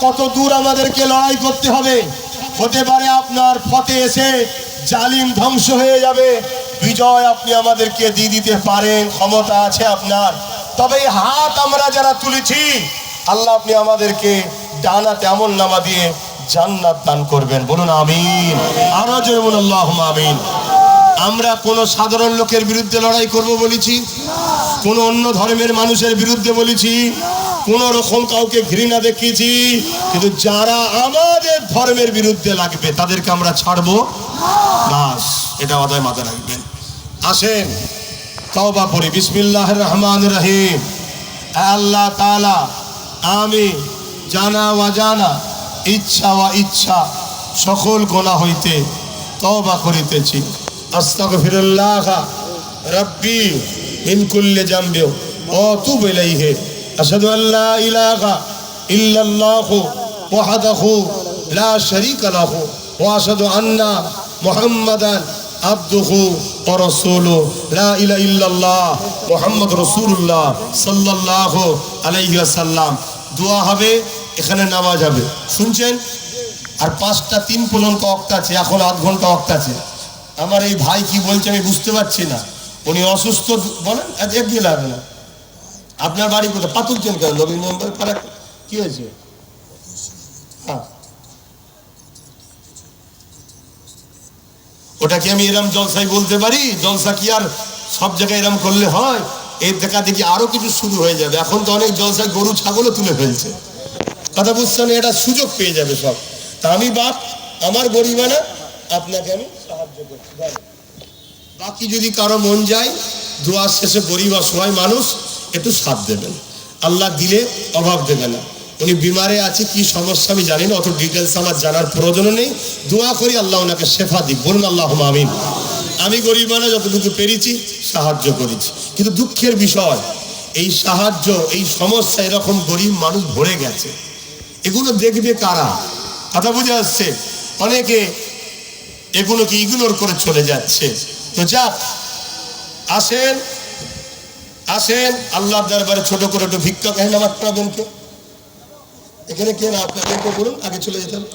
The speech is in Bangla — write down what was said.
কত দূর আমাদেরকে লড়াই করতে হবে? হতে পারে আপনার ফতে এসে জালিম ধ্বংস হয়ে যাবে। বিজয় আপনি আমাদেরকে দিয়ে দিতে পারেন, ক্ষমতা আছে আপনার। তবে হাত আমরা যারা তুলেছি, আল্লাহ আপনি আমাদেরকে ডানা তেমন নামা দিয়ে জান্নাত দান করবেন। বলুন আমিন। আরও বলুন আল্লাহ আমিন। আমরা কোন সাধারণ লোকের বিরুদ্ধে লড়াই করব বলেছি? কোন অন্য ধর্মের মানুষের বিরুদ্ধে বলেছি? কোন রকম কাউকে ঘৃণা দেখিয়েছি, কিন্তু যারা আমাদের ধর্মের বিরুদ্ধে লাগবে, তাদেরকে আমরা ছাড়বো। বাস, এটা অদয় মাথা রাখবেন। আসেন, তওবা পড়ি। বিসমিল্লাহ রহমান রহিম। আল্লাহ তালা আমি জানা ওয়াজানা ইচ্ছা ওয়া ইচ্ছা সকল গোনা হইতে তওবা করিতেছি। আস্তাগফিরুল্লাহ, রব্বি, মিন কুল্লি জামবি ওয়া তুবু ইলাইহি আশহাদু আল্লা ইলাহা ইল্লাল্লাহু ওয়াহদাহু লা শারীকা লাহু ওয়া আশহাদু আন্না মুহাম্মাদান আব্দুহু ওয়া রাসূলুহু। লা ইলাহা ইল্লাল্লাহ মুহাম্মদ রাসূলুল্লাহ সাল্লাল্লাহু আলাইহি ওয়াসাল্লাম। দোয়া হবে, এখানে নামাজ হবে। শুনছেন? আর পাঁচটা তিন পর্যন্ত অক্ত আছে, এখন আধ ঘণ্টা অক্ত আছে। আমার এই ভাই কি বলছে আমি বুঝতে পারছি না। উনি অসুস্থ, বলেন এক দিয়ে লাগবে না। আপনার বাড়ি কোথায়? পাতুলছেন কেন? নবীন পাড়া কি হয়েছে? হ্যাঁ। ওটা কি আমি এরম জলসাই বলতে পারি, জলসা কি আর সব জায়গায় এরম করলে হয়? এর দেখা দেখি আরও কিছু শুরু হয়ে যাবে। এখন তো অনেক জলসায় গরু, ছাগলও তুলে ফেলছে। কথা বুঝছেন এটা সুযোগ পেয়ে যাবে সব। তা আমি বাপ, আমার গরিবানা আপনাকে আমি সাহায্য করছি। বাকি যদি কারও মন যায়, দোয়ার শেষে গরিব অসহায় মানুষ একটু সাথ দেবেন। আল্লাহ দিলে অভাব দেবে না। উনি বিমারে আছে, কি সমস্যা আমি জানি না, অত ডিটেলস আমার জানার প্রয়োজন নেই। দোয়া করি আল্লাহ ওনাকে শেফা দিক, বলুন আল্লাহ আমিন। আমি গরিবানা যতটুকু পেরেছি, সাহায্য করেছি। কিন্তু দুঃখের বিষয়, এই সাহায্য, এই সমস্যা এরকম গরিব মানুষ ভরে গেছে। এগুলো দেখবে কারা? কথা বুঝে আসছে? অনেকে এগুলোকে ইগনোর করে চলে যাচ্ছে। তো যাক, আসেন আসেন আল্লাহ দরবারে ছোট করে একটু ভিক্ষা কাহিনী আমার পড়াবেন কে এখানে কেন আপনার বলুন আগে চলে যেতে হবে।